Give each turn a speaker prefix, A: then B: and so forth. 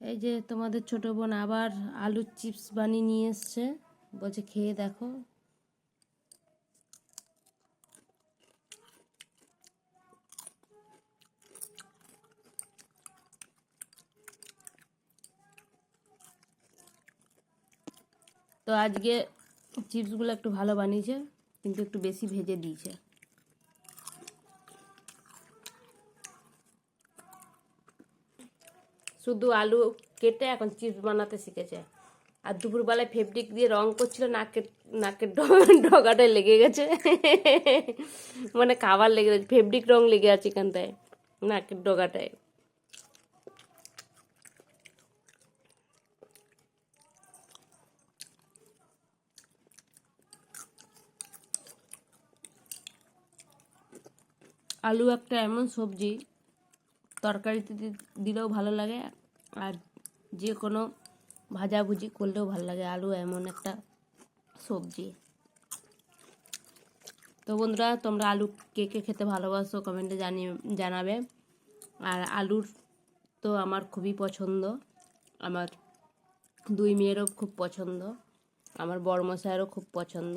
A: এই যে তোমাদের ছোট বোন আবার আলুর চিপস বানিয়ে নিয়ে এসছে। বলছে, খেয়ে দেখো। তো আজকে চিপসগুলো একটু ভালো বানিয়েছে, কিন্তু একটু বেশি ভেজে দিয়েছে। শুধু আলু কেটে এখন চিপস বানাতে শিখেছে। আর দুপুরবেলায় ফেব্রিক দিয়ে রং করছিল, নাকের নাকের ডগাটায় লেগে গেছে। মানে খাবার লেগে গেছে ফেব্রিক রং লেগে আছে এখানটায় নাকের ডগাটায়। আলু একটা এমন সবজি তরকারিতে দিলেও ভালো লাগে আর যে কোনো ভাজাভুজি করলেও ভালো লাগে। আলু এমন একটা সবজি। তো বন্ধুরা, তোমরা আলু কে কে খেতে ভালোবাসো কমেন্টে জানিয়ে, জানাবে। আর আলুর তো আমার খুবই পছন্দ। আমার দুই মেয়েরও খুব পছন্দ। আমার বড় মশাইয়েরও খুব পছন্দ।